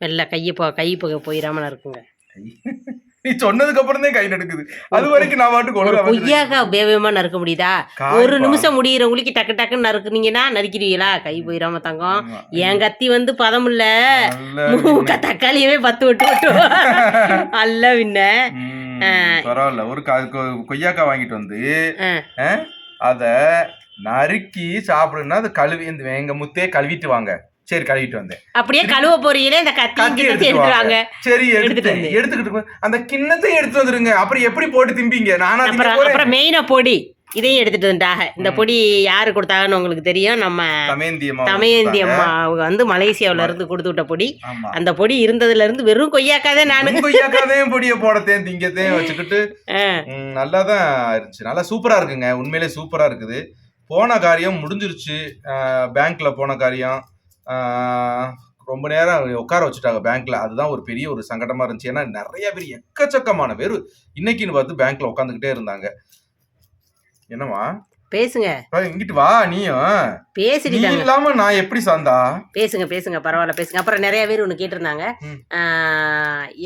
மெல்ல கையை போ கை போக போயிடாம இருக்குங்க. நீ சொன்னதுக்கு அப்புறம் தான் கை நடுக்குது. அது வரைக்கும் நான் பாட்டுக்கு. கொய்யாக்கா வேகமா நறுக்க முடியுதா? ஒரு. நிமிஷம் முடியிற உளிக்கு டக்கு டக்குன்னு நறுக்குனீங்கன்னா நறுக்கிடுவீங்களா? கை போயிடாம தங்கம். என் கத்தி வந்து பதம் இல்ல மூக்க தக்காளியவே பத்து விட்டு விட்டு அல்ல பின்ன ம், பரவாயில்ல. ஒரு கொய்யாக்காய் வாங்கிட்டு வந்து அத நறுக்கி சாப்பிடுன்னா அது கழுவி இந்த எங்க முத்தையே கழுவிட்டு வாங்க. சரி கழுவிட்டு வந்தேன். அப்படியே கழுவ போறீங்களே இந்த கத்தி எடுத்துருவாங்க சரி எடுத்துட்டு. எடுத்துக்கிட்டு அந்த கிண்ணத்தையும் எடுத்து வந்துருங்க. அப்புறம் எப்படி போட்டு திம்பிங்க? நானா திங்க அப்புறம் மெயினா பொடி. இதையும் எடுத்துட்டு வந்துட்டாங்க. இந்த பொடி யாரு கொடுத்தாங்கன்னு உங்களுக்கு தெரியும். நம்ம தமயந்தி. அம்மா அவங்க வந்து மலேசியாவுல இருந்து கொடுத்து விட்ட பொடி. அந்த பொடி இருந்ததுல இருந்து வெறும் கொய்யாக்காதே நானு. உங்க கொய்யாக்காதையும் பொடிய போடத்தையும் திங்கத்தையும் வச்சுக்கிட்டு. ஆ, ம், நல்லா தான் இருந்துச்சு. நல்லா சூப்பரா இருக்குங்க. உண்மையிலே சூப்பரா இருக்குது. போன காரியம் முடிஞ்சிருச்சு. பேங்க்ல போன காரியம். ரொம்ப நேரம் உட்கார வச்சுட்டாங்க பேங்க்ல. அதுதான் ஒரு பெரிய ஒரு சங்கடமா இருந்துச்சு. ஏன்னா நிறைய பேர் எக்கச்சக்கமான பேர் இன்னைக்குன்னு பார்த்து பேங்க்ல உட்காந்துக்கிட்டே இருந்தாங்க. என்னம்மா? பேசுங்க. இங்கிட்டு வா நீயும். நீ பேசிட்டாங்க இல்லாம நான் எப்படி சாந்தா? பேசுங்க பேசுங்க பரவாயில்ல பேசுங்க. அப்புறம் நிறைய பேர் ஒன்று கேட்டிருந்தாங்க.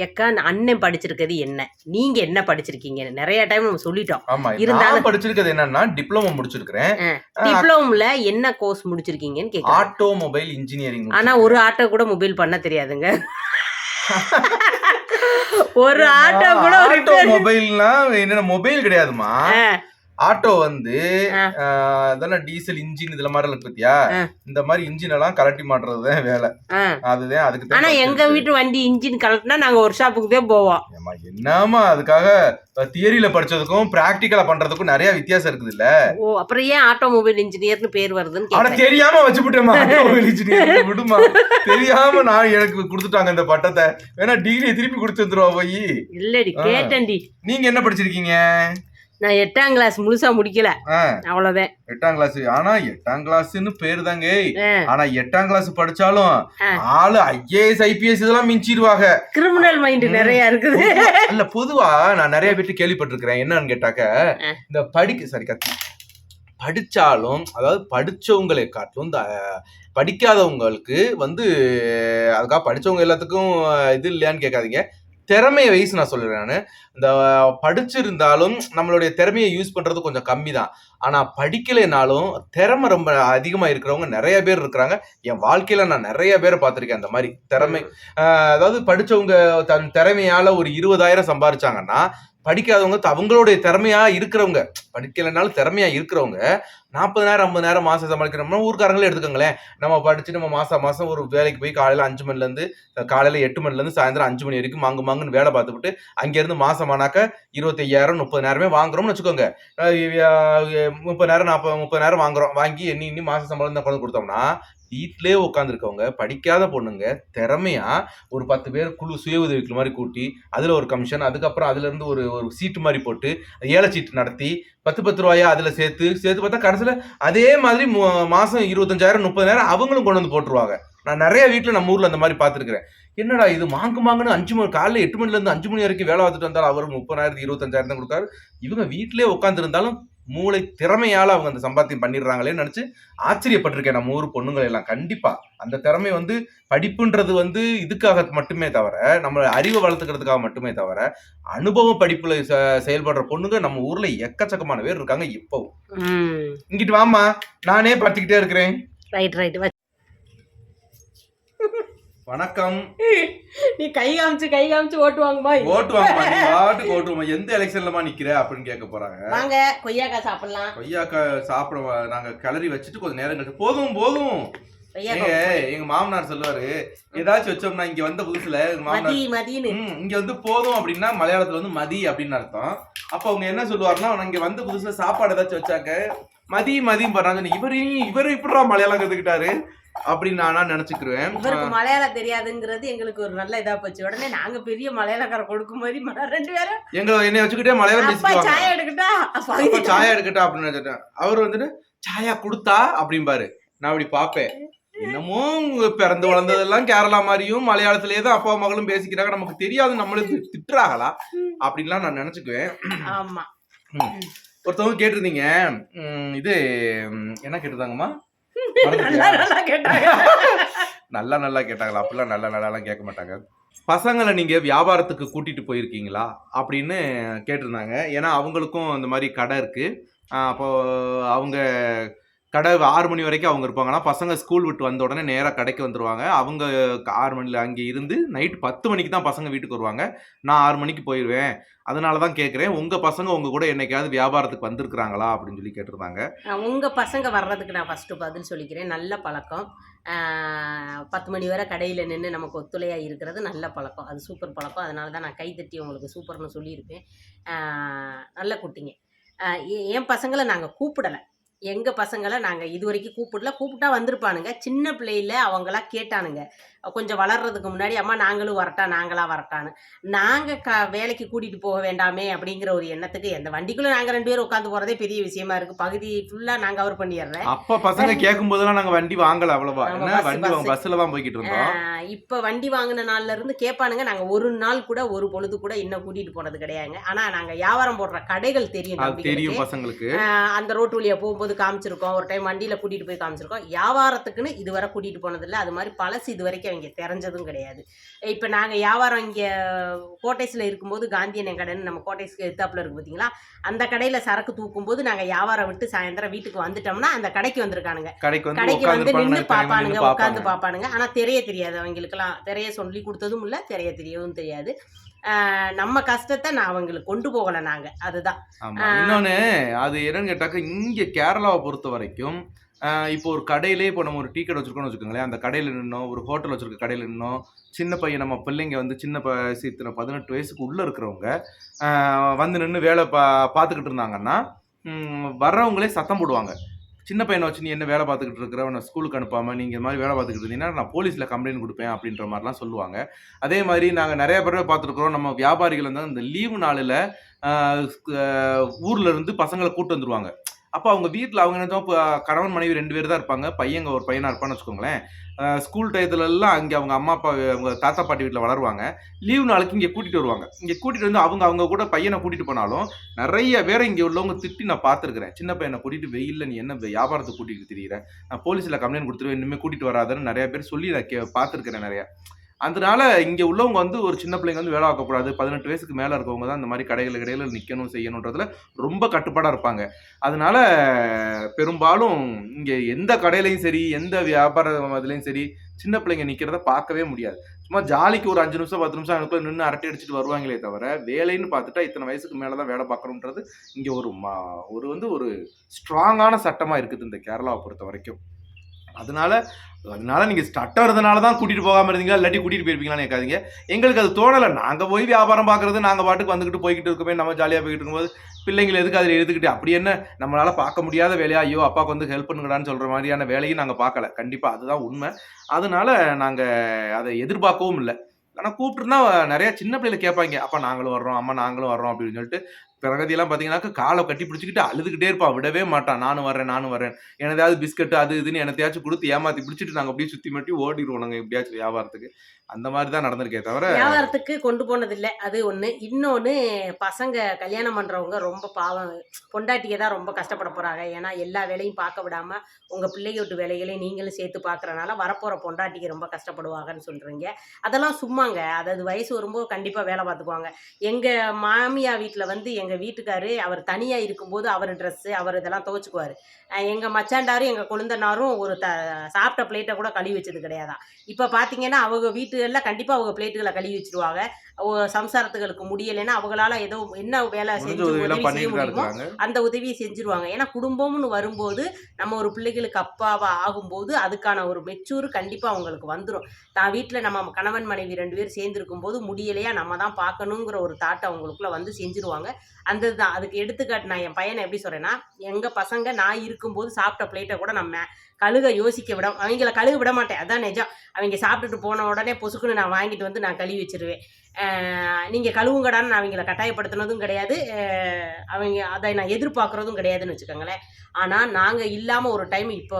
எக்கா அண்ணன் படிச்சிருக்கிறது என்ன? நீங்க என்ன படிச்சிருக்கீங்க? நிறைய டைம் நம்ம சொல்லிட்டோம். ஆமா இருந்தாலும்- படிச்சிருக்கிறது என்னன்னா டிப்ளமோ முடிச்சிருக்கிறேன். டிப்ளோம்ல என்ன கோர்ஸ் முடிச்சிருக்கீங்கன்னு கேட்க ஆட்டோமொபைல் இன்ஜினியரிங் ஆனா ஒரு ஆட்டோ கூட மொபைல் பண்ண தெரியாதுங்க. ஒரு ஆட்டோ கூட ஆட்டோ மொபைல்னா என்னென்ன மொபைல் கிடையாதுமா ஆட்டோ வந்து இதெல்லாம் டீசல் இன்ஜின் இதுல மாதிரி இருக்கு பத்தியா. இந்த மாதிரி இன்ஜின் எல்லாம் கலட்டி மாட்டுறதுதான் வேலை. அதுதான் அதுக்கு ஆனா எங்க. வீட்டு வண்டி இன்ஜின் கலட்டினா நாங்க ஒரு ஷாப்புக்கு தான் போவோம் ஏம்மா, என்னம்மா அதுக்காக தியரியில படிச்சதுக்கும் பிராக்டிக்கலா பண்றதுக்கும் நிறைய வித்தியாசம் இருக்குது இல்ல ஓ அப்புறம் ஏன் ஆட்டோமொபைல் இன்ஜினியர்னு பேர் வருதுன்னு ஆனா தெரியாம வச்சுவிட்டேம்மா automobile engineer. விடுமா தெரியாம நான் எனக்கு கொடுத்துட்டாங்க இந்த பட்டத்தை வேணா டிகிரி திருப்பி கொடுத்து வந்துருவா போய் இல்லடி ஆ. கேட்டேன்டி நீங்க என்ன படிச்சிருக்கீங்க நான் எட்டாம் கிளாஸ் முழுசா முடிக்கல. அவ்வளவுதான். எட்டாம் கிளாஸ் ஆனா எட்டாம் கிளாஸ்னு பேரு தாங்க. ஆனா எட்டாம் கிளாஸ் படிச்சாலும். ஆளு ஐஏஎஸ் ஐபிஎஸ் இதெல்லாம் மிஞ்சிடுவாங்க. கிரிமினல் மைண்ட் நிறைய இருக்குது. இல்ல பொதுவா நான் நிறைய பேர்ட்டு கேள்விப்பட்டிருக்கிறேன். என்னன்னு கேட்டாக்க. இந்த படிக்க சரி கத்தி. படிச்சாலும் அதாவது படிச்சவங்களை காட்டிலும் இந்த படிக்காதவங்களுக்கு வந்து அதுக்காக படிச்சவங்க எல்லாத்துக்கும் இது இல்லையான்னு கேட்காதீங்க. திறமைய வயசு நான் சொல்லுறேன் நான். இந்த படிச்சிருந்தாலும் நம்மளுடைய திறமையை யூஸ் பண்றது கொஞ்சம் கம்மி தான் ஆனா படிக்கலைனாலும் திறமை ரொம்ப அதிகமா இருக்கிறவங்க நிறைய பேர் இருக்கிறாங்க. என் வாழ்க்கையில நான் நிறைய பேரை பார்த்திருக்கேன். அந்த மாதிரி திறமை. அதாவது படிச்சவங்க தன் திறமையால ஒரு இருபதாயிரம் சம்பாரிச்சாங்கன்னா படிக்காதவங்க அவங்களுடைய திறமையா இருக்கிறவங்க படிக்கலைனாலும் திறமையா இருக்கிறவங்க நாற்பதாயிரம் ஐம்பதாயிரம் மாசம் சமாளிக்கிறோம்னா ஊர்க்காரங்களே எடுத்துக்கோங்களேன். நம்ம படிச்சு நம்ம மாசம் மாசம் ஒரு வேலைக்கு போய் காலையில அஞ்சு மணில இருந்து காலையில எட்டு மணில இருந்து சாயந்தரம் அஞ்சு மணி வரைக்கும் மாங்கு மாங்குன்னு வேலை பார்த்துவிட்டு அங்கிருந்து மாசமானாக்க இருபத்தையாயிரம் முப்பதாயிரமே வாங்குறோம்னு வச்சுக்கோங்க. முப்பதாயிரம் நாற்பது முப்பதாயிரம் வாங்குறோம். வாங்கி எண்ணி இன்னி மாச சம்பளம் தான் கொண்டு கொடுத்தோம்னா வீட்டிலே உட்காந்துருக்கவங்க படிக்காத பொண்ணுங்க திறமையா ஒரு பத்து பேர் குழு சுய உதவிக்குழு மாதிரி கூட்டி அதில் ஒரு கமிஷன் அதுக்கப்புறம் அதுலேருந்து ஒரு ஒரு சீட்டு மாதிரி போட்டு ஏழை சீட்டு நடத்தி பத்து பத்து ரூபாயா அதில் சேர்த்து சேர்த்து பார்த்தா கடைசியில் அதே மாதிரி மாதம் இருபத்தஞ்சாயிரம் முப்பதாயிரம் அவங்களும் கொண்டு வந்து போட்டுருவாங்க. நான் நிறைய வீட்டில் நம்ம ஊரில் அந்த மாதிரி பார்த்துருக்கிறேன். என்னடா இது மாங்கு மாங்குன்னு அஞ்சு மணி காலையில் எட்டு மணிலேருந்து அஞ்சு மணி வரைக்கும் வேலை பார்த்துட்டு வந்தாலும் அவர் முப்பதாயிரத்து இருபத்தஞ்சாயிரம் தான் கொடுக்காரு இவங்க வீட்டிலே உட்காந்துருந்தாலும் மூளை திறமையால அவங்க அந்த சம்பாத்தியம் பண்ணிடுறாங்களேன்னு நினைச்சு ஆச்சரியப்பட்டிருக்கேன் நம்ம ஊர் பொண்ணுங்களை எல்லாம். கண்டிப்பா. அந்த திறமை வந்து படிப்புன்றது வந்து இதுக்காக மட்டுமே தவிர நம்ம அறிவை வளர்த்துக்கிறதுக்காக மட்டுமே தவிர அனுபவ படிப்புல செயல்படுற பொண்ணுங்க நம்ம ஊர்ல எக்கச்சக்கமான பேர் இருக்காங்க இப்பவும். இங்கிட்டு வாமா நானே பார்த்துக்கிட்டே இருக்கிறேன். Right right. வணக்கம். நீ கை காமிச்சு கை காமிச்சு ஓட்டுவாங்கம்மா ஓட்டு வாங்கம்மா நீ பாட்டுக்கு ஓட்டுவோமா எந்த எலெக்ஷன்லமா நிக்கிற அப்படின்னு கேட்க போறாங்க. வாங்க கொய்யாக்காய் சாப்பிடலாம். கொய்யாக்கா சாப்பிட நாங்க கிளறி வச்சுட்டு கொஞ்சம் நேரம் கழிச்சு போதும் போதும். எங்க கொய்யாக்காய் மாமனார் சொல்லுவாரு ஏதாச்சும் வச்சோம்னா இங்க வந்த புதுசுல மாமனார் இங்க வந்து போதும் அப்படின்னா மலையாளத்துல வந்து மதி அப்படின்னு அர்த்தம். அப்ப அவங்க என்ன சொல்லுவாருன்னா இங்க வந்த புதுசுல சாப்பாடு ஏதாச்சும் வச்சாக்க மதி மதியும் பண்ணாங்க இவரு இவரு இப்படா மலையாளம் கத்துக்கிட்டாரு. அப்படின்னு நானா நினைச்சுக்கிருவேன். இவருக்கு மலையாளம் தெரியாதுங்கிறது எங்களுக்கு ஒரு நல்ல இதா போச்சு. உடனே நாங்க பெரிய மலையாளக்கார கொடுக்கும் போது ம- ரெண்டு பேரும் எங்க என்னை வச்சுக்கிட்டே மலையாளம் சாய எடுக்கட்டா? சாயா எடுக்கட்டா அப்படின்னு நினைச்சிட்டேன். அவர் வந்துட்டு சாயா கொடுத்தா? அப்படிம்பாரு. நான் அப்படி பாப்பேன் என்னமோ பிறந்து வளர்ந்ததெல்லாம் கேரளா மாதிரியும் மலையாளத்திலேயே தான் அப்பா மகளும் பேசிக்கிறாங்க. நமக்கு தெரியாது நம்மளுக்கு திட்டுறாங்களா? அப்படின்லாம் நான் நினைச்சுக்குவேன். ஆமா. ஒருத்தவங்க கேட்டிருந்தீங்க. இது என்ன கேட்டிருந்தாங்கம்மா? நல்லா நல்லா கேட்டாங்க. நல்லா நல்லா கேட்டாங்களா? அப்படிலாம் நல்லா நல்லாலாம் கேட்க மாட்டாங்க. பசங்களை நீங்க வியாபாரத்துக்கு கூட்டிட்டு போயிருக்கீங்களா? அப்படின்னு கேட்டிருந்தாங்க. ஏன்னா அவங்களுக்கும் இந்த மாதிரி கடை இருக்கு. ஆஹ் அப்போ அவங்க கடை ஆறு மணி வரைக்கும் அவங்க இருப்பாங்கன்னா பசங்க ஸ்கூல் விட்டு வந்த உடனே நேராக கடைக்கு வந்துடுவாங்க அவங்க ஆறு மணியில் அங்கே இருந்து நைட் பத்து மணிக்கு தான் பசங்க வீட்டுக்கு வருவாங்க. நான் ஆறு மணிக்கு போயிடுவேன் அதனால தான் கேட்குறேன் உங்கள் பசங்க உங்கள் கூட என்னைக்காவது வியாபாரத்துக்கு வந்திருக்கிறாங்களா? அப்படின்னு சொல்லி கேட்டிருந்தாங்க. உங்கள் பசங்க வர்றதுக்கு நான் ஃபஸ்ட்டு பதில் சொல்லிக்கிறேன். நல்ல பழக்கம். பத்து மணி வரை கடையில் நின்று நமக்கு ஒத்துழையாக இருக்கிறது நல்ல பழக்கம். அது சூப்பர் பழக்கம். அதனால தான் நான் கைத்தட்டி உங்களுக்கு சூப்பர்னு சொல்லியிருப்பேன். நல்ல குட்டிங்க. என் பசங்களை நாங்கள் கூப்பிடலை. எங்கள் பசங்களை நாங்கள் இது வரைக்கும் கூப்பிடல. கூப்பிட்டா வந்திருப்பானுங்க. சின்ன பிள்ளையில அவங்களா கேட்டானுங்க. கொஞ்சம் வளர்றதுக்கு முன்னாடி அம்மா நாங்களும் வரட்டா நாங்களா வரட்டான்னு. நாங்கள் க வேலைக்கு கூட்டிகிட்டு போக வேண்டாமே அப்படிங்கிற ஒரு எண்ணத்துக்கு எந்த வண்டிக்குள்ளே நாங்கள் ரெண்டு பேரும் உட்காந்து போகிறதே பெரிய விஷயமா இருக்குது பகுதி ஃபுல்லாக நான் கவர் பண்ணிடுறேன். அப்ப பசங்க கேட்கும் போதெல்லாம் நாங்க வண்டி வாங்கல அவ்வளவா. வண்டி தான் போய்கிட்டு இருந்தோம். இப்ப வண்டி வாங்கின நாள்ல இருந்து கேட்பானுங்க நாங்க ஒரு நாள் கூட ஒரு பொழுது கூட இன்னும் கூட்டிட்டு போனது கிடையாதுங்க. ஆனா நாங்க வியாபாரம் போடுற கடைகள் தெரியும். தெரியும் பசங்களுக்கு. அந்த ரோட்டு வழியா போகும்போது காமிச்சிருக்கோம். ஒரு டைம் வண்டியில கூட்டிட்டு போய் காமிச்சிருக்கோம். வியாபாரத்துக்குன்னு இதுவரை கூட்டிட்டு போனதில்லை. அது மாதிரி பழசு இது வரைக்கும் அவங்க தெரிஞ்சதும் கிடையாது. இப்ப நாங்க வியாபாரம் இங்க கோட்டைஸ்ல இருக்கும்போது காந்தியன் கடைன்னு நம்ம கோட்டைஸ்க்கு எத்தாப்புல இருக்கு பாத்தீங்களா? அந்த கடையில சரக்கு தூக்கும்போது நாங்க வியாபாரம் விட்டு சாயந்தரம் வீட்டுக்கு வந்துட்டோம்னா அந்த கடைக்கு வந்திருக்கானுங்க. கடைக்கு வந்து நின்று பாப்பானுங்க நின்னு உட்காந்து பாப்பாங்க. பாப்பானுங்க. ஆனா தெரிய தெரியாது அவங்களுக்குலாம் தெரிய சொல்லி கொடுத்ததும் இல்ல தெரிய தெரியவும் தெரியாது. நம்ம கஷ்டத்தை நான் அவங்களுக்கு கொண்டு போகல நாங்க. அதுதான். ஆமா. இன்னொன்னு அது என்னன்னு கேட்டாக்க இங்க கேரளாவை பொறுத்த வரைக்கும் இப்போ ஒரு கடையிலே இப்போ நம்ம ஒரு டீ கடை வச்சுருக்கோம்னு வச்சுக்கோங்களேன். அந்த கடையில் நின்னோம் ஒரு ஹோட்டல் வச்சுருக்க கடையில் நின்னோம். சின்ன பையன் நம்ம பிள்ளைங்க வந்து சின்ன வயசு இத்தனை பதினெட்டு வயசுக்கு உள்ளே இருக்கிறவங்க வந்து நின்று வேலை பா பார்த்துக்கிட்டு இருந்தாங்கன்னா வர்றவங்களே சத்தம் போடுவாங்க. சின்ன பையனை வச்சு நீ என்ன வேலை பார்த்துக்கிட்டு இருக்கிற? நான் ஸ்கூலுக்கு அனுப்பாமல் நீங்கள் இந்த மாதிரி வேலை பார்த்துக்கிட்டு இருந்தீங்கன்னா நான் போலீஸில் கம்ப்ளைண்ட் கொடுப்பேன் அப்படின்ற மாதிரிலாம் சொல்லுவாங்க. அதே மாதிரி நாங்கள் நிறைய பேர் பார்த்துருக்குறோம். நம்ம வியாபாரிகள் வந்து இந்த லீவு நாளில் ஊரில் இருந்து பசங்களை கூட்டு வந்துருவாங்க. அப்போ அவங்க வீட்டில் அவங்க என்ன இப்போ கணவன் மனைவி ரெண்டு பேர் தான் இருப்பாங்க. பையங்க ஒரு பையனாக இருப்பான்னு வச்சுக்கோங்களேன். ஸ்கூல் டயத்துலலாம் அங்கே அவங்க அம்மா அப்பா அவங்க தாத்தா பாட்டி வீட்டில் வளருவாங்க. லீவு நாளைக்கு இங்கே கூட்டிகிட்டு வருவாங்க. இங்கே கூட்டிகிட்டு வந்து அவங்க அவங்க கூட பையனை கூட்டிகிட்டு போனாலும் நிறைய பேரை இங்கே உள்ளவங்க திட்டி நான் பார்த்துருக்கிறேன். சின்ன பையனை கூட்டிகிட்டு வெயில்ல நீ என்ன வியாபாரத்தை கூட்டிகிட்டு திரியிற? நான் போலீஸில் கம்ப்ளைண்ட் கொடுத்துருவேன் இனிமேல் கூட்டிகிட்டு வராதுன்னு நிறைய பேர் சொல்லி நான் கே பார்த்துருக்குறேன் நிறையா. அதனால இங்க உள்ளவங்க வந்து ஒரு சின்ன பிள்ளைங்க வந்து வேலை பார்க்கக்கூடாது. பதினெட்டு வயசுக்கு மேல இருக்கவங்க தான் இந்த மாதிரி கடைகள் கடையில் நிக்கணும் செய்யணுன்றதுல ரொம்ப கட்டுப்பாடா இருப்பாங்க. அதனால பெரும்பாலும் இங்க எந்த கடையிலையும் சரி எந்த வியாபார இதுலையும் சரி சின்ன பிள்ளைங்க நிக்கிறத பார்க்கவே முடியாது. சும்மா ஜாலிக்கு ஒரு அஞ்சு நிமிஷம் பத்து நிமிஷம் அதுக்குள்ள நின்று அரட்டை அடிச்சுட்டு வருவாங்களே தவிர வேலைன்னு பார்த்துட்டா இத்தனை வயசுக்கு மேலே தான் வேலை பார்க்கணுன்றது இங்க ஒரு மா- ஒரு வந்து ஒரு ஸ்ட்ராங்கான சட்டமா இருக்குது இந்த கேரளாவை பொறுத்த வரைக்கும் அதனால அதனால நீங்க ஸ்டட்டர்றதுனால தான் கூட்டிகிட்டு போகாமல் இருந்தீங்களா? இல்லாட்டி கூட்டிகிட்டு போயிருப்பீங்களான்னு கேட்காதீங்க எங்களுக்கு அது தோணலை. நாங்கள் போய் வியாபாரம் பார்க்குறது நாங்கள் பாட்டுக்கு வந்துக்கிட்டு போய்கிட்டு இருக்கோமே நம்ம ஜாலியாக போய்கிட்டு இருக்கும்போது பிள்ளைங்களை எதுக்கு அதில் எடுத்துக்கிட்டு அப்படி என்ன நம்மளால் பார்க்க முடியாத வேலையா ஐயோ அப்பாவுக்கு வந்து ஹெல்ப் பண்ணுங்கடான்னு சொல்கிற மாதிரியான வேலையும் நாங்கள் பார்க்கல. கண்டிப்பாக அதுதான் உண்மை. அதனால நாங்கள் அதை எதிர்பார்க்கவும் இல்லை. ஆனால் கூப்பிட்டுருந்தா நிறையா சின்ன பிள்ளைல கேட்பாங்க. அப்பா நாங்களும் வர்றோம். அம்மா நாங்களும் வர்றோம். அப்படின்னு சொல்லிட்டு பிரகதியெல்லாம் பார்த்தீங்கன்னாக்கா காலை கட்டி பிடிச்சிக்கிட்டு அழுதுகிட்டே இருப்பான் விடவே மாட்டான். நானும் வரேன் நானும் வரேன் எனதாவது பிஸ்கட் அது இதுன்னு எனத்தையாச்சும் கொடுத்து ஏமாத்தி பிடிச்சிட்டு நாங்கள் அப்படியே சுற்றி மாட்டி ஓடிடுவோம் நாங்கள் எப்படியாச்சும் வியாபாரத்துக்கு. அந்த மாதிரி தான் நடந்திருக்கே தவிர வியாபாரத்துக்கு கொண்டு போனதில்லை. அது ஒன்று இன்னொன்று பசங்க கல்யாணம் பண்ணுறவங்க ரொம்ப பாவம். பொண்டாட்டியை தான் ரொம்ப கஷ்டப்பட போகிறாங்க ஏன்னா எல்லா வேலையும் பார்க்க விடாமல் உங்கள் பிள்ளைங்க விட்டு வேலைகளையும் நீங்களும் சேர்த்து பார்க்குறனால வரப்போகிற பொண்டாட்டிக்கு ரொம்ப கஷ்டப்படுவாங்கன்னு சொல்கிறீங்க அதெல்லாம் சும்மாங்க. அதாவது வயசு வரும்போது கண்டிப்பாக வேலை பார்த்துக்குவாங்க. எங்கள் மாமியா வீட்டில் வந்து எங்கள் எங்க வீட்டுக்காரு அவர் தனியா இருக்கும்போது அவர் ட்ரெஸ்ஸு அவர் இதெல்லாம் துவைச்சுக்குவாரு. அஹ் எங்க மச்சாண்டாரும் எங்க கொழுந்தனாரும் ஒரு த சாப்பிட்ட பிளேட்டை கூட கழுவி வச்சது கிடையாதான் இப்போ பார்த்தீங்கன்னா அவங்க வீட்டுகளில் கண்டிப்பாக அவங்க பிளேட்டுகளை கழுவி வச்சிருவாங்க. சம்சாரத்துகளுக்கு முடியலைன்னா அவங்களால ஏதோ என்ன வேலை செஞ்சு உதவி செய்ய முடியுமோ அந்த உதவியை செஞ்சுருவாங்க. ஏன்னா குடும்பம்னு வரும்போது நம்ம ஒரு பிள்ளைகளுக்கு அப்பாவா ஆகும்போது அதுக்கான ஒரு மெச்சூர் கண்டிப்பாக அவங்களுக்கு வந்துடும் தான் வீட்டில் நம்ம கணவன் மனைவி ரெண்டு பேரும் சேர்ந்துருக்கும் போது முடியலையா நம்ம தான் பார்க்கணுங்கிற ஒரு தாட்டை அவங்களுக்குள்ள வந்து செஞ்சுருவாங்க. அந்த தான் அதுக்கு எடுத்துக்காட்டு நான் என் பையனை எப்படி சொல்கிறேன்னா எங்கள் பசங்க நான் இருக்கும்போது சாப்பிட்ட பிளேட்டை கூட நம்ம கழுக யோசிக்க விட அவங்கள கழுக விட மாட்டேன். அதான் நிஜம். அவங்க சாப்பிட்டுட்டு போன உடனே பொசுக்குன்னு நான் வாங்கிட்டு வந்து நான் கழுவி வச்சிருவேன். நீங்கள் கழுவுங்கடான்னு நான் அவங்கள கட்டாயப்படுத்தினதும் கிடையாது. அவங்க அதை நான் எதிர்பார்க்குறதும் கிடையாதுன்னு வச்சுக்கோங்களேன். ஆனால் நாங்கள் இல்லாமல் ஒரு டைம் இப்போ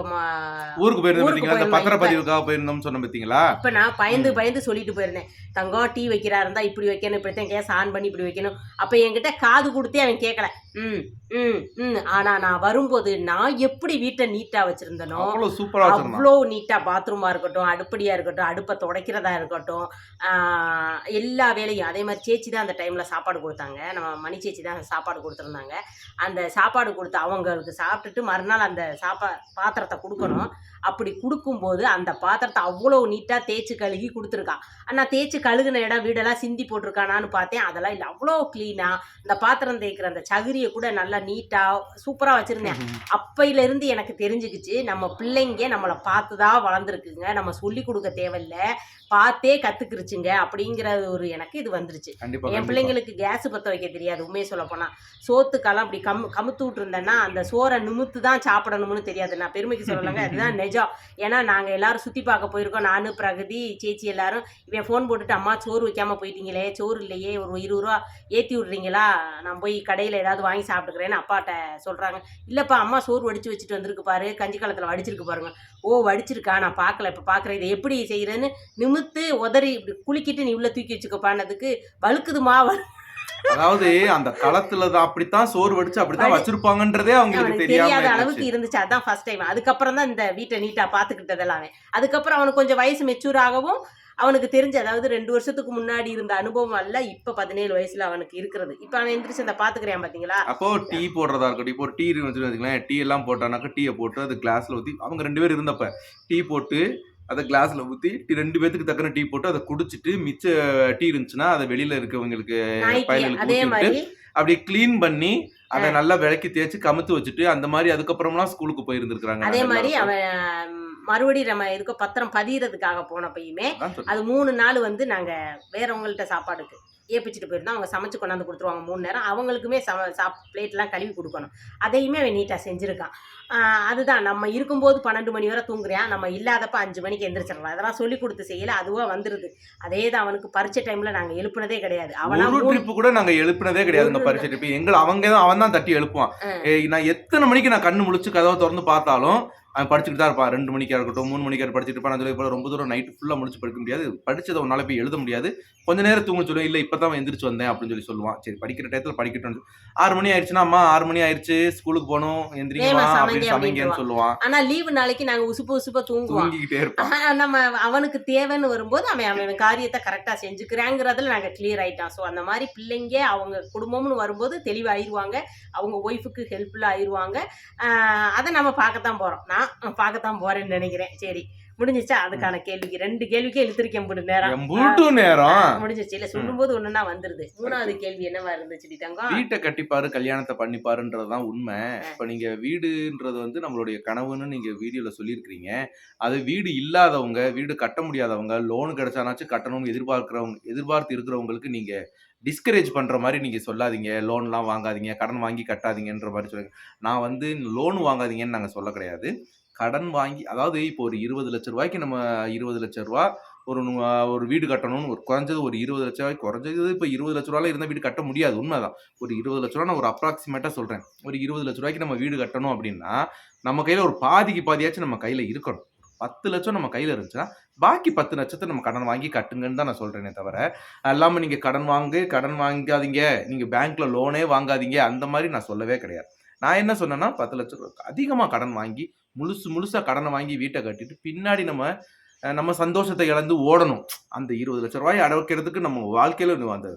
ஊருக்கு போயிருந்தோம். பத்திரப்பதிவுக்காக போயிருந்தோம்னு சொன்னோம் பார்த்தீங்களா இப்போ நான் பயந்து பயந்து சொல்லிட்டு போயிருந்தேன். தங்கம் டீ வைக்கிறா இருந்தா இப்படி வைக்கணும் இப்படித்தான் கேஸ் ஆன் பண்ணி இப்படி வைக்கணும். அப்போ என்கிட்ட காது கொடுத்தே அவன் கேட்கல ம் ம் ம். ஆனால் நான் வரும்போது நான் எப்படி வீட்டை நீட்டாக வச்சுருந்தனோ இருக்கட்டும் அவ்வளவு சூப்பரா வச்சிருந்தான். அவ்வளோ நீட்டாக பாத்ரூமாக இருக்கட்டும் அடுப்படியாக இருக்கட்டும் அடுப்பை துடைக்கிறதா இருக்கட்டும் ஆஹ் எல்லா வேலையும் அதே மாதிரி சேச்சி தான் அந்த டைமில் சாப்பாடு கொடுத்தாங்க. நம்ம மணி சேச்சி தான் சாப்பாடு கொடுத்துருந்தாங்க. அந்த சாப்பாடு கொடுத்து அவங்களுக்கு சாப்பிட்டுட்டு மறுநாள் அந்த சாப்பா பாத்திரத்தை கொடுக்கணும். அப்படி கொடுக்கும்போது அந்த பாத்திரத்தை அவ்வளோ நீட்டாக தேய்ச்சி கழுகி கொடுத்துருக்கான் ஆனால் தேய்ச்சி கழுகுன இடம் வீடெல்லாம் சிந்தி போட்டிருக்கானான்னு பார்த்தேன். அதெல்லாம் இல்லை அவ்வளோ க்ளீனாக அந்த பாத்திரம் தேய்க்கிற அந்த சகிரியை கூட நல்லா நீட்டாக சூப்பராக வச்சுருந்தேன். அப்பையிலேருந்து எனக்கு தெரிஞ்சுக்கிச்சு நம்ம பிள்ளைங்க நம்மளை பார்த்து தான் வளர்ந்துருக்குங்க. நம்ம சொல்லி கொடுக்க தேவையில்ல. பார்த்தே கத்துக்கிருச்சுங்க அப்படிங்கிற ஒரு எனக்கு இது வந்துருச்சு. என். பிள்ளைங்களுக்கு கேஸ் பற்ற வைக்க தெரியாது உண்மையை சொல்ல போனா. சோத்துக்கெல்லாம் அப்படி கம் கமுத்து விட்டுருந்தேன்னா அந்த சோறை நிமித்து தான் சாப்பிடணும்னு தெரியாது. நான் பெருமைக்கு சொல்லலைங்க அதுதான் நிஜம். ஏன்னா நாங்கள் எல்லாரும் சுற்றி பார்க்க போயிருக்கோம். நானு பிரகதி சேச்சி எல்லாரும். இவன் ஃபோன் போட்டுட்டு அம்மா சோறு வைக்காம போயிட்டீங்களே சோறு இல்லையே ஒரு இருபது ரூபா ஏற்றி விட்றீங்களா? நான் போய் கடையில் ஏதாவது வாங்கி சாப்பிட்டுக்கிறேன்னு அப்பாட்ட சொல்கிறாங்க இல்லைப்பா அம்மா சோறு வடிச்சு வச்சுட்டு வந்திருக்கு பாரு. கஞ்சி காலத்தில் வடிச்சிருக்கு பாருங்க. ஓ வடிச்சிருக்கா? நான் பார்க்கல. இப்போ பார்க்குறேன். இதை எப்படி செய்கிறேன்னு நிமித்து உதறி இப்படி குலுக்கிட்டு நீ உள்ள தூக்கி வச்சுக்கப்பானதுக்கு வழுக்குதுமா அதாவது அந்த களத்துல தான் அப்படித்தான் சோறு வடிச்சு அப்படித்தான் வச்சிருப்பாங்கன்றதே அவங்களுக்கு தெரியாத. அளவுக்கு இருந்துச்சு. அதான் ஃபர்ஸ்ட் டைம் அதுக்கப்புறம் தான் இந்த வீட்டை நீட்டா பாத்துக்கிட்டது எல்லாமே அதுக்கப்புறம் அவனுக்கு கொஞ்சம் வயசு மெச்சூர் ஆகவும் அவனுக்கு தெரிஞ்ச அதாவது ரெண்டு வருஷத்துக்கு முன்னாடி இருந்த அனுபவம் அல்ல இப்ப பதினேழு வயசுல அவனுக்கு இருக்கிறது. இப்ப அவன் எந்திரிச்சு அந்த பாத்துக்கிறேன் பாத்தீங்களா? அப்போ டீ போடுறதா இருக்கட்டும் இப்போ டீ வச்சுருக்கீங்களேன் டீ எல்லாம் போட்டானாக்கா டீயை போட்டு அது கிளாஸ்ல ஊத்தி அவங்க ரெண்டு பேர் இருந்தப்ப டீ போட்டு அதை கிளாஸ்ல ஊத்தி டீ ரெண்டு பேத்துக்கு தக்கன டீ போட்டு அதை குடிச்சிட்டு மிச்ச டீ இருந்துச்சுன்னா அதை வெளியில இருக்கவங்களுக்கு நாய்க்கு பயலுக்கு அதே ஊத்தி விட்டு மாதிரி. அப்படி க்ளீன் பண்ணி அதை நல்லா விளக்கி தேய்ச்சி கமுத்து வச்சுட்டு அந்த மாதிரி அதுக்கப்புறம்லாம் ஸ்கூலுக்கு போயிருந்திருக்காங்க அதே மாதிரி அவன் மறுபடியும் நம்ம இதுக்கு பத்திரம் பதியறதுக்காக போனப்பயுமே. அது மூணு நாள் வந்து நாங்க வேறவங்கள்ட்ட சாப்பாடுக்கு. ஏப்பிச்சிட்டு போயிருந்தோம் அவங்க சமைச்சு கொண்டாந்து கொடுத்துருவாங்க மூணு நேரம். அவங்களுக்குமே சம சாப் பிளேட்லாம் கழுவி கொடுக்கணும். அதையுமே அவன் நீட்டாக செஞ்சுருக்கான். அதுதான் நம்ம இருக்கும்போது பன்னெண்டு மணி வரை தூங்குறான் நம்ம இல்லாதப்ப அஞ்சு மணிக்கு எந்திரிச்சிடலாம். அதெல்லாம் சொல்லி கொடுத்து செய்யல அதுவாக வந்துருது. அதே தான் அவனுக்கு பரீட்சை டைமில் நாங்கள் எழுப்புனதே கிடையாது. அவனா ஒரு மூணு ட்ரிப் கூட நாங்க எழுப்பினதே கிடையாதுங்க ஒரு பரிசு ட்ரிப் எங்களை அவங்க தான் அவன் தான் தட்டி எழுப்புவான். நான் எத்தனை மணிக்கு நான் கண்ணு முழிச்சு கதவை திறந்து பார்த்தாலும் அவன் படிச்சுட்டு தான் இருப்பான். ரெண்டு மணிக்கா இருக்கட்டும் மூணு மணிக்கா படிச்சுட்டு இருப்பான். நான் சொல்லி ரொம்ப தூரம் நைட்டு ஃபுல்லா முடிச்சு படிக்க முடியாது. படிச்சதை உன்னால போய் எழுத முடியாது. கொஞ்ச நேரம் தூங்க சொல்லுவேன் இல்ல இப்பதான் அவன் எந்திரிச்சு வந்தேன் அப்படின்னு சொல்லி சொல்லுவான். சரி படிக்கிற டயத்துல படிக்கட்டும் ஆறு மணி ஆயிடுச்சுன்னா அம்மா ஆறு மணி ஆயிடுச்சு ஸ்கூலுக்கு போகணும் சமைங்க அப்படின்னு சமைங்கன்னு. சொல்லுவான். ஆனால் லீவு நாளைக்கு நாங்கள் உசுப்பு உசுப்பா தூங்குவோம். தூங்கிக்கிட்டே இருப்பான். ஆஹ் நம்ம அவனுக்கு தேவைன்னு வரும்போது அவன் அவன் காரியத்தை கரெக்டாக செஞ்சுக்கிறாங்கிறதுல நாங்கள் கிளியர் ஆயிட்டோம். ஸோ அந்த மாதிரி பிள்ளைங்க அவங்க குடும்பம்னு வரும்போது தெளிவாயிருவாங்க. அவங்க ஒய்ஃபுக்கு ஹெல்ப்ஃபுல்லாக ஆயிடுவாங்க அதை நம்ம பார்க்கத்தான் போகிறோம் நான் பார்க்கத்தான் போகிறேன்னு நினைக்கிறேன். சரி. முடிஞ்சிச்சா? அதுக்கான கேள்விக்கு ரெண்டு கேள்விக்கே இழுத்திருக்கேன் போடு நேரம். நேரம். முடிஞ்சிச்சு. இல்லை சொல்லும்போது ஒன்றுனா வந்துருது. மூணாவது கேள்வி என்னவா இருந்துச்சு தங்கம் வீட்டை கட்டிப்பாரு கல்யாணத்தை பண்ணிப்பாருன்றதுதான் உண்மை. இப்ப நீங்க வீடுன்றது வந்து நம்மளுடைய கனவுன்னு நீங்க வீடியோல சொல்லியிருக்கிறீங்க. அது வீடு இல்லாதவங்க வீடு கட்ட முடியாதவங்க லோன் கிடைச்சானாச்சும் கட்டணும்னு எதிர்பார்க்கிறவங்க எதிர்பார்த்து இருக்கிறவங்களுக்கு நீங்க டிஸ்கரேஜ் பண்ற மாதிரி நீங்க சொல்லாதீங்க. லோன்லாம் வாங்காதீங்க கடன் வாங்கி கட்டாதீங்கன்ற மாதிரி சொல்லுங்க. நான் வந்து லோன் வாங்காதீங்கன்னு நாங்க சொல்ல கிடையாது. கடன் வாங்கி அதாவது இப்போ ஒரு இருபது லட்ச ரூபாய்க்கு நம்ம இருபது லட்ச ரூபா ஒரு ஒரு வீடு கட்டணும்னு ஒரு குறைஞ்சது ஒரு இருபது லட்ச ரூபாய் குறைஞ்சது இப்போ இருபது லட்ச ரூபாயில இருந்த வீடு கட்ட முடியாது உண்மைதான். ஒரு இருபது லட்ச ரூபா நான் ஒரு அப்ராக்சிமேட்டாக சொல்கிறேன் ஒரு இருபது லட்ச ரூபாய்க்கு நம்ம வீடு கட்டணும் அப்படின்னா நம்ம கையில் ஒரு பாதிக்கு பாதியாச்சும் நம்ம கையில் இருக்கணும். பத்து லட்சம் நம்ம கையில் இருந்துச்சுன்னா பாக்கி பத்து லட்சத்தை நம்ம கடன் வாங்கி கட்டுங்கன்னு தான் நான் சொல்கிறேனே தவிர இல்லாமல் நீங்கள் கடன் வாங்கு கடன் வாங்காதீங்க. நீங்கள் பேங்க்கில் லோனே வாங்காதீங்க. அந்த மாதிரி நான் சொல்லவே கிடையாது. நான் என்ன சொன்னேன்னா பத்து லட்சம் ரூபா அதிகமாக கடன் வாங்கி முழுசு முழுசாக கடனை வாங்கி வீட்டை கட்டிட்டு பின்னாடி நம்ம நம்ம சந்தோஷத்தை இழந்து ஓடணும். அந்த இருபது லட்ச ரூபாய் அடக்கிறதுக்கு நம்ம வாழ்க்கையில் அந்த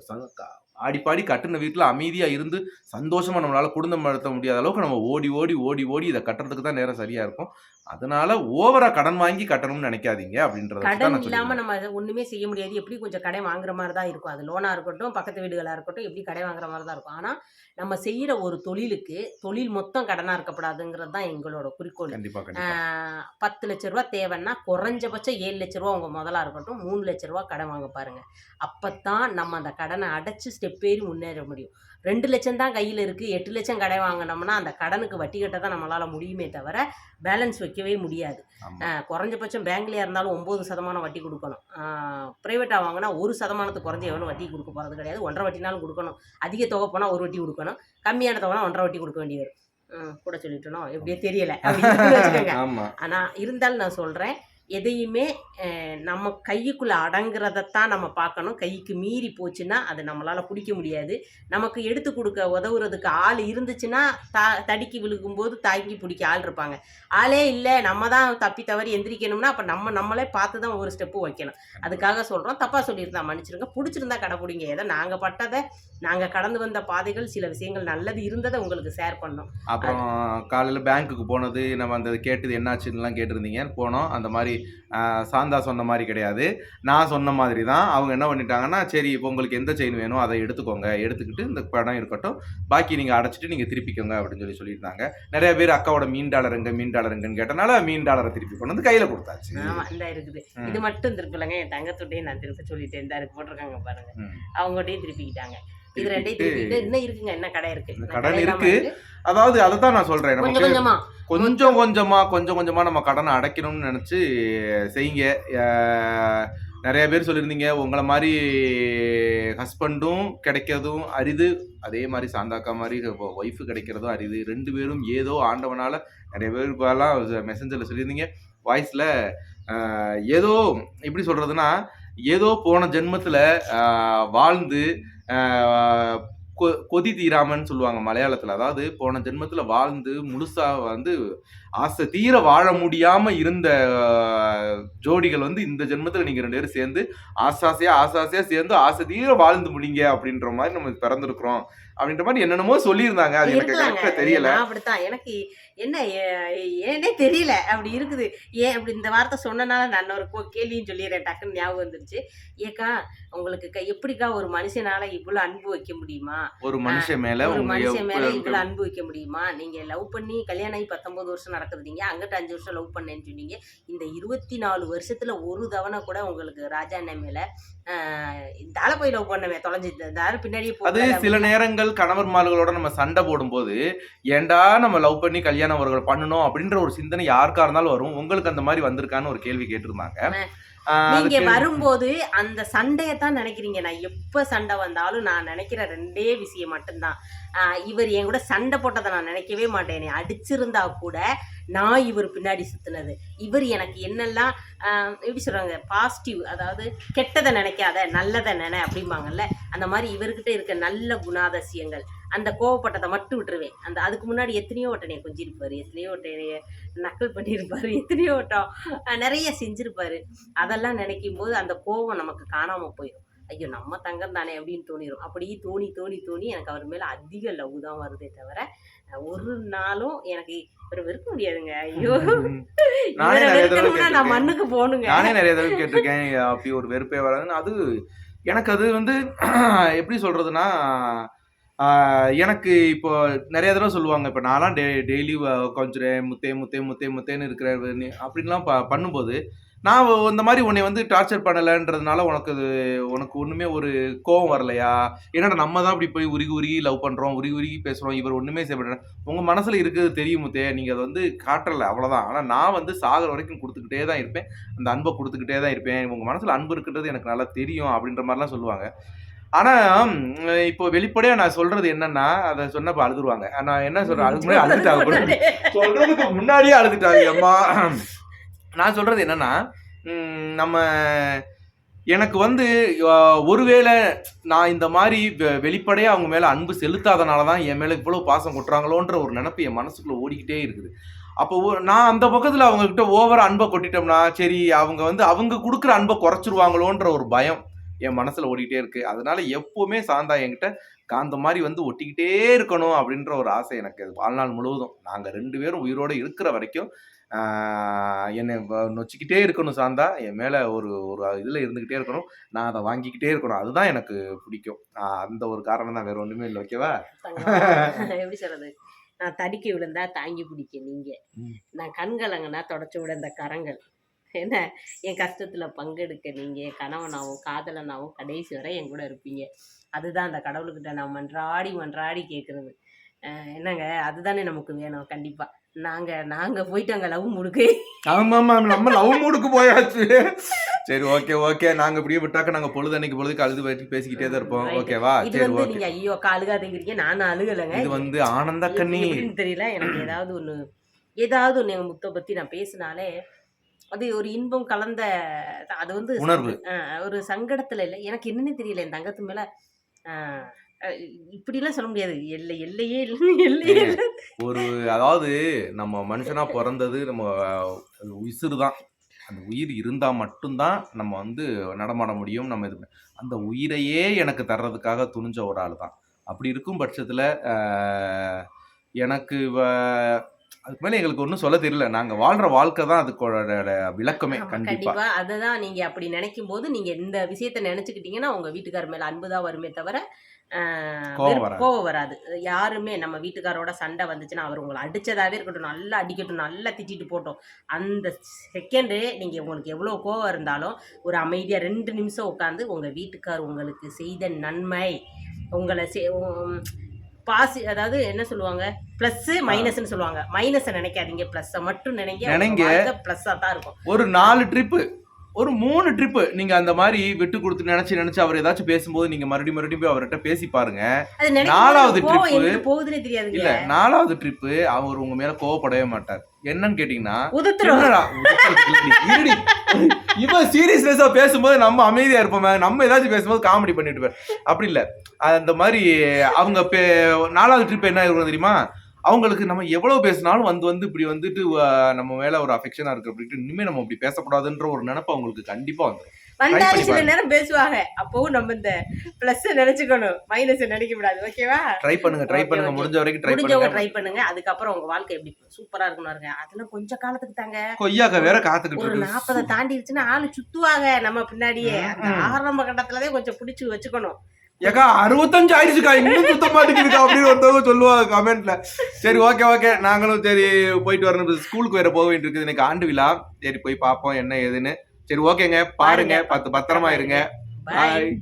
ச- ஆடி பாடி கட்டுன வீட்டுல அமைதியா இருந்து சந்தோஷமா நம்மளால குடும்பம் நடத்த முடியாத அளவுக்கு நம்ம ஓடி ஓடி ஓடி ஓடி இதை கட்டுறதுக்கு தான் நேரம் சரியா இருக்கும். அதனால ஓவரா கடன் வாங்கி கட்டணும்னு நினைக்காதீங்க அப்படின்றத கடன் இல்லாம. நம்ம ஒண்ணுமே செய்ய முடியாது. எப்படி கொஞ்சம் கடை வாங்குற மாதிரி தான் இருக்கும். அது லோனா இருக்கட்டும் பக்கத்து வீடுகளா இருக்கட்டும் எப்படி கடை வாங்குற மாதிரி தான் இருக்கும். ஆனா நம்ம செய்யற ஒரு தொழிலுக்கு தொழில் மொத்தம் கடனா இருக்கக்கூடாதுங்கிறது தான் எங்களோட குறிக்கோள். பத்து லட்ச ரூபா தேவைன்னா குறைஞ்சபட்சம் ஏழு லட்ச ரூபா உங்க முதலா இருக்கட்டும் மூணு லட்ச ரூபா கடன் வாங்க பாருங்க. அப்பத்தான் நம்ம அந்த கடனை அடைச்சு ஸ்டெப் ஏறி முன்னேற முடியும். ரெண்டு லட்சம் தான் கையில் இருக்குது எட்டு லட்சம் கடை வாங்கினோம்னா அந்த கடனுக்கு வட்டி கட்ட தான் நம்மளால் முடியுமே தவிர பேலன்ஸ் வைக்கவே முடியாது. குறைஞ்சபட்சம் பேங்க்லேயே இருந்தாலும் ஒம்பது சதமானம் வட்டி கொடுக்கணும். ப்ரைவேட்டாக வாங்கினா ஒரு சதமானத்துக்கு குறைஞ்ச எவனும் வட்டி கொடுக்க போகிறது கிடையாது. ஒன்றரை வட்டினாலும் கொடுக்கணும். அதிக தொகை போனால் ஒரு வட்டி கொடுக்கணும். கம்மியான தொகைனா ஒன்றரை வட்டி கொடுக்க வேண்டியது வரும். கூட சொல்லிட்டோம். எப்படியே தெரியல. அப்படின்னு வச்சுக்கோங்க. ஆமா. ஆனால் இருந்தாலும் நான் சொல்கிறேன் எதையுமே நம்ம கைக்குள்ளே அடங்குறதைத்தான் நம்ம பார்க்கணும். கைக்கு மீறி போச்சுன்னா அது நம்மளால் பிடிக்க முடியாது. நமக்கு எடுத்து கொடுக்க உதவுறதுக்கு ஆள் இருந்துச்சுன்னா தா தடிக்கி விழுகும்போது தாங்கி பிடிக்க ஆள் இருப்பாங்க. ஆளே இல்லை நம்ம தான் தப்பி தவறி எந்திரிக்கணும்னா அப்போ நம்ம நம்மளே பார்த்து தான் ஒரு ஸ்டெப்பு வைக்கணும். அதுக்காக சொல்கிறோம் தப்பாக சொல்லியிருந்தா மன்னிச்சிருங்க. பிடிச்சிருந்தா கடைப்பிடிங்க ஏதோ நாங்கள் பட்டதை நாங்கள் கடந்து வந்த பாதைகள் சில விஷயங்கள் நல்லது இருந்ததை உங்களுக்கு ஷேர் பண்ணோம். அப்புறம் காலையில் பேங்க்குக்கு போனது நம்ம அந்த கேட்டது என்னாச்சுன்னுலாம் கேட்டிருந்தீங்க போனோம். அந்த மாதிரி சாந்தா சொன்ன மாதிரி கிடையாது. நான் சொன்ன மாதிரி தான் அவங்க என்ன பண்ணிட்டாங்கன்னா சரி இப்போ உங்களுக்கு எந்த செயின் வேணும் அதை எடுத்துக்கோங்க. எடுத்துக்கிட்டு இந்த படம் இருக்கட்டும். பாக்கி நீங்கள் அடைச்சிட்டு நீங்கள் திருப்பிக்கோங்க அப்படின்னு சொல்லி சொல்லியிருந்தாங்க. நிறைய பேர் அக்காவோட மீன் டாலர் எங்க மீன் டாலர் எங்கன்னு கேட்டனால மீன் டாலரை திருப்பி கொண்டு வந்து கையில் கொடுத்தாச்சு. ஆமாம் இருக்குது. இது மட்டும் திருப்பலங்க. என் தங்கத்துட்டையும் நான் திருப்ப சொல்லிட்டேன். இந்த போட்டிருக்காங்க பாருங்க. அவங்ககிட்டயும் திருப்பிக்கிட்டாங்க. இது ரெண்டையும் திருப்பிட்டு- இன்னும் இருக்குங்க என்ன கடை இருக்கு. கடன் இருக்கு. அதாவது அதை தான் நான் சொல்கிறேன் கொஞ்சம் நமக்கு கொஞ்சமா. கொஞ்சம் கொஞ்சமா கொஞ்சம் கொஞ்சமா நம்ம கடனை அடைக்கணும்னு நினைச்சு செய்யுங்க. அஹ் நிறைய பேர் சொல்லியிருந்தீங்க. உங்களை மாதிரி ஹஸ்பண்டும் கிடைக்கிறதும் அரிது. அதே மாதிரி சாந்தாக்கா மாதிரி ஒய்ஃபு கிடைக்கிறதும் அரிது. ரெண்டு பேரும் ஏதோ ஆண்டவனால நிறைய பேர் இப்போலாம் மெசஞ்சரில் சொல்லியிருந்தீங்க. வாய்ஸில் ஏதோ எப்படி சொல்கிறதுனா ஏதோ போன ஜென்மத்தில் வாழ்ந்து கொதி தீராமன்னு சொல்லுவாங்க மலையாளத்தில். அதாவது போன ஜென்மத்தில் வாழ்ந்து முழுசா வந்து ஆசை தீர வாழ முடியாம இருந்த ஜோடிகள் வந்து இந்த ஜென்மத்தில் நீங்க ரெண்டு பேரும் சேர்ந்து ஆசாசையா ஆசாசையா சேர்ந்து ஆசை தீர வாழ்ந்து முடிங்க அப்படின்ற மாதிரி நம்ம பிறந்திருக்கிறோம். அப்படின்ற மாதிரி என்னென்னமோ சொல்லியிருந்தாங்க. அது எனக்கு கரெக்டாக தெரியல. நான் அப்படித்தான். எனக்கு என்ன ஏனே தெரியல. அப்படி இருக்குது. ஏன் அப்படி இந்த வார்த்தை சொன்னனால நான் ஒரு கேள்வியும் சொல்லிடுறேன். டக்குன்னு ஞாபகம் வந்துருச்சு. ஏக்கா உங்களுக்கு எப்படிக்கா ஒரு மனுஷனால இவ்வளவு அன்பு வைக்க முடியுமா? ஒரு மனுஷன் மேல ஒரு மனுஷன் மேல இவ்வளவு அன்பு வைக்க முடியுமா? நீங்க லவ் பண்ணி கல்யாணம் ஆகி பத்தொன்பது வருஷம் நடக்குதுங்க அங்கிட்ட அஞ்சு வருஷம் லவ் பண்ணேன்னு சொன்னீங்க. இந்த இருபத்தி நாலு வருஷத்துல ஒரு தவணை கூட உங்களுக்கு ராஜா அண்ணன் மேல ஆஹ், இந்த ஆளை போய் லவ் பண்ணவே தொலைஞ்சு இந்த ஆள் பின்னாடியே அது சில நேரங்கள் கணவர் மார்களோட நம்ம சண்டை போடும்போது ஏன்டா நம்ம லவ் பண்ணி கல்யாணம் அவர்கள் பண்ணணும் அப்படின்ற ஒரு சிந்தனை யாருக்கா இருந்தாலும் வரும். உங்களுக்கு அந்த மாதிரி வந்திருக்கான்னு ஒரு கேள்வி கேட்டிருந்தாங்க. நீங்க வரும்போது அந்த சண்டையை தான் நினைக்கிறீங்க. நான் எப்ப சண்டை வந்தாலும் நான் நினைக்கிற ரெண்டே விஷயம் மட்டும்தான். இவர் என் கூட சண்டை போட்டதை நான் நினைக்கவே மாட்டேனே. அடிச்சிருந்தா கூட நான் இவர் பின்னாடி சுத்தினது. இவர் எனக்கு என்னெல்லாம் ஆஹ் எப்படி சொல்றாங்க பாசிட்டிவ் அதாவது கெட்டதை நினைக்காத நல்லதை நினை அப்படிம்பாங்கல்ல அந்த மாதிரி இவர்கிட்ட இருக்க நல்ல குணாதிசயங்கள். அந்த கோவப்பட்டதை மட்டும் விட்டுருவேன். அந்த அதுக்கு முன்னாடி எத்தனையோ வட்டனையை கொஞ்சிருப்பாரு எத்தனையோ வட்டனைய நக்கல் பண்ணியிருப்பாரு எத்தனையோ வட்டம் ஆஹ் நிறைய செஞ்சிருப்பாரு. அதெல்லாம் நினைக்கும் போது அந்த கோவம் நமக்கு காணாம போயிடும் ஐயோ நம்ம தங்கம் தானே அப்படின்னு தோணிடும் அப்படி தோணி தோணி தோணி எனக்கு அவர் மேல அதிக லவ் தான் வருதே தவிர ஒரு நாளும் எனக்கு இவரை வெறுக்க முடியாதுங்க. ஐயோ. நானே இவரை வெறுக்கணும்னா நான். மண்ணுக்கு போகணுங்க. நானே நிறைய தடவை கேட்டிருக்கேன். அப்படி ஒரு வெறுப்பே வராதுன்னு. அது எனக்கு அது வந்து எப்படி சொல்றதுன்னா எனக்கு இப்போ நிறைய தடவை சொல்லுவாங்க இப்போ நான்லாம் டெ டெய்லி கொஞ்சம் முத்தே முத்தே முத்தே முத்தேன்னு இருக்கிற அப்படின்லாம் ப பண்ணும்போது நான் இந்த மாதிரி உன்னை வந்து டார்ச்சர் பண்ணலைன்றதுனால உனக்கு அது உனக்கு ஒன்றுமே ஒரு கோவம் வரலையா? என்னடா நம்ம தான் இப்படி போய் உருகி உருகி லவ் பண்ணுறோம் உருகி உருகி பேசுகிறோம் இவர் ஒன்றுமே செய்ய உங்கள் மனசில் இருக்கிறது தெரியுமுத்தே நீங்கள் அதை வந்து காட்டலை அவ்வளோதான் ஆனால் நான் வந்து சாகர வரைக்கும் கொடுத்துக்கிட்டே தான் இருப்பேன். அந்த அன்பை கொடுத்துக்கிட்டே தான் இருப்பேன். உங்கள் மனசில் அன்பு இருக்குன்றது எனக்கு நல்லா தெரியும் அப்படின்ற மாதிரிலாம் சொல்லுவாங்க. ஆனால் இப்போ வெளிப்படையாக நான் சொல்கிறது என்னன்னா அதை சொன்னப்போ அழுதுருவாங்க. நான் என்ன சொல்கிறேன் அதுக்கு முன்னாடி அழுதுட்டாங்க. சொல்றதுக்கு முன்னாடியே அழுதுட்டாங்க அம்மா. நான் சொல்றது என்னன்னா நம்ம எனக்கு வந்து ஒருவேளை நான் இந்த மாதிரி வெ- வெளிப்படையா அவங்க மேல அன்பு செலுத்தாதனால தான் என் மேல இவ்வளவு பாசம் கொட்டுறாங்களோன்ற ஒரு நினப்பு என் மனசுக்குள்ள ஓடிக்கிட்டே இருக்குது. அப்போ நான் அந்த பக்கத்துல அவங்க கிட்ட ஓவரா அன்பை கொட்டிட்டோம்னா சரி அவங்க வந்து அவங்க கொடுக்குற அன்பை குறைச்சிருவாங்களோன்ற ஒரு பயம். என் மனசுல ஓடிக்கிட்டே இருக்கு. அதனால எப்பவுமே சாந்தா என்கிட்ட காந்த மாதிரி வந்து ஒட்டிக்கிட்டே இருக்கணும் அப்படின்ற ஒரு ஆசை எனக்கு. வாழ்நாள் முழுவதும். நாங்க ரெண்டு பேரும் உயிரோட இருக்கிற வரைக்கும் என்னை நொச்சிக்கிட்டே இருக்கணும் சாந்தா. என் மேல ஒரு ஒரு இதுல இருந்துகிட்டே இருக்கணும். நான் அதை வாங்கிக்கிட்டே இருக்கணும். அதுதான் எனக்கு பிடிக்கும். அந்த ஒரு காரணம் தான். வேற ஒண்ணுமே இல்லை. ஓகேவா. எப்படி சொல்றது? நான் தடிக்கி விழுந்தா தாங்கி பிடிக்க நீங்க. ம். நான் கண்கலங்கன்னா தொடச்சு விட இந்த கரங்கள். என்ன? என் கஷ்டத்துல பங்கெடுக்க நீங்க என் கணவனாவும் காதலனாவும் கடைசி வரை என் கூட இருப்பீங்க. அதுதான் அந்த கடவுள்கிட்ட நான் மன்றாடி மன்றாடி கேட்கறது என்னங்க? அதுதானே நமக்கு வேணும் கண்டிப்பா. நாங்க நாங்க போயிட்டோங்க லவ் முடுக்கு. ஆமா ஆமா நம்ம லவ் மூடுக்கு போயாச்சு. சரி ஓகே ஓகே. நாங்க இப்படியே விட்டாக்க நாங்க பொழுது அன்னைக்கு பொழுதுக்கு அழுது வச்சு பேசிக்கிட்டே தான் இருப்போம். ஓகேவா? இது வந்து நீங்க ஐயோ அழுகாதீங்கிறீங்க. நானும் அழுகலைங்க. இது வந்து ஆனந்த எப்படின்னு தெரியல. எனக்கு ஏதாவது ஒண்ணு ஏதாவது எங்க முத்தை பத்தி நான் பேசினாலே அது ஒரு இன்பம் கலந்த அது வந்து உணர்வு. ஒரு சங்கடத்துல இல்லை. எனக்கு என்னன்னே தெரியல. என் தங்கத்து மேல இப்படிலாம் சொல்ல முடியாது. எல்லை எல்லையே இல்லை. எல்லையே ஒரு அதாவது நம்ம மனுஷனா பிறந்தது நம்ம உயிர் தான் அந்த உயிர் இருந்தா மட்டும்தான் நம்ம வந்து நடமாட முடியும். நம்ம இது அந்த உயிரையே எனக்கு தர்றதுக்காக துணிஞ்ச ஒரு ஆள் தான் அப்படி இருக்கும் பட்சத்துல எனக்கு அதுக்கு மேல எங்களுக்கு ஒன்றும் சொல்ல தெரியல. நாங்க வாழ்ற வாழ்க்கை தான் அதுக்கோட விளக்கமே ஆமா, கண்டிப்பா. கண்டிப்பா. அதுதான் நீங்க அப்படி நினைக்கும் போது நீங்க இந்த விஷயத்த நினைச்சுக்கிட்டீங்கன்னா உங்க வீட்டுக்கார மேல அன்புதான் வருமே தவிர கோவம் வராது. யாருமே நம்ம வீட்டுக்காரோட சண்டை வந்துச்சுன்னா அவர் உங்களை அடிச்சதாவே இருக்கட்டும் நல்லா அடிக்கட்டும் நல்லா திட்டிட்டு போட்டோம். அந்த செகண்டு நீங்க உங்களுக்கு எவ்வளவு கோவம் இருந்தாலும் ஒரு அமைதியா ரெண்டு நிமிஷம் உட்காந்து உங்க வீட்டுக்கார் உங்களுக்கு செய்த நன்மை உங்களை பாசி அதாவது என்ன சொல்லுவாங்க? ப்ளஸ் மைனஸ்னு சொல்லுவாங்க. மைனஸை நினைக்காதீங்க. ப்ளஸ்ஸை மட்டும் நினைங்க. நினைங்க. ப்ளஸ்ஸாக தான் இருக்கும். ஒரு நாலு ட்ரிப்பு ஒரு மூணு ட்ரிப்பு நீங்க அந்த மாதிரி விட்டு கொடுத்து நினைச்சு நினைச்சு அவர் ஏதாச்சும் பேசும்போது நீங்க மறுபடியும் மறுபடியும் போய் அவர்கிட்ட பேசி பாருங்க. நாலாவது. எங்கிட்டு போகுதுன்னே தெரியாதுங்க. இல்ல நாலாவது ட்ரிப்பு அவர் உங்க மேல கோவப்படவே மாட்டார். என்னன்னு கேட்டீங்கன்னா உதுத்துரும் இவன் சீரியஸ்னஸா பேசும்போது நம்ம அமைதியா இருப்போமே நம்ம ஏதாச்சும் பேசும்போது காமெடி பண்ணிட்டு இருப்பார் அப்படி இல்ல. அந்த மாதிரி அவங்க பே- நாலாவது ட்ரிப் என்ன இருக்கும் தெரியுமா? அவங்களுக்கு நம்ம எவ்வளவு பேசினாலும் வந்து வந்து இப்படி வந்துட்டு நம்ம மேல ஒரு அஃபெக்ஷனா இருக்கு அப்படின்ட்டு இனிமே நம்ம இப்படி பேசக்கூடாதுன்ற ஒரு நினைப்பு அவங்களுக்கு கண்டிப்பா வந்துடும் பண்ணி சில. நேரம் பேசுவாங்க. அப்பவும் நம்ம இந்த பிளஸ் நினைச்சுக்கணும். மைனஸ் நினைக்க கூடாது. ஓகேவா ட்ரை பண்ணுங்க ட்ரை பண்ணுங்க. முடிஞ்ச வரைக்கும் ட்ரை பண்ணுங்க. ட்ரை பண்ணுங்க. அதுக்கப்புறம் உங்க வாழ்க்கை எப்படி சூப்பரா இருக்கணும் இருங்க அதெல்லாம் கொஞ்ச காலத்துக்கு தாங்க. கொய்யாக்க வேற காத்துக்கிட்டு ஒரு நாற்பதை தாண்டிடுச்சுன்னா ஆளு சுத்துவாங்க நம்ம பின்னாடியே. அந்த. ஆரம்ப கட்டத்துலதான் கொஞ்சம் பிடிச்சு வச்சுக்கணும். ஏக்கா அறுபத்தஞ்சு ஆயிடுச்சுக்கா. இன்னும் சுத்த மாட்டேங்குதுக்கா அப்படின்னு ஒருத்தவங்க சொல்லுவாங்க கமெண்ட்ல சரி ஓகே ஓகே நாங்களும் சரி போயிட்டு வரணும். ஸ்கூலுக்கு வேற போக வேண்டியிருக்குது. எனக்கு ஆண்டு விழா. சரி போய் பார்ப்போம் என்ன ஏதுன்னு. சரி ஓகேங்க. பாருங்க. பத்து பத்திரமா இருங்க. பாய்.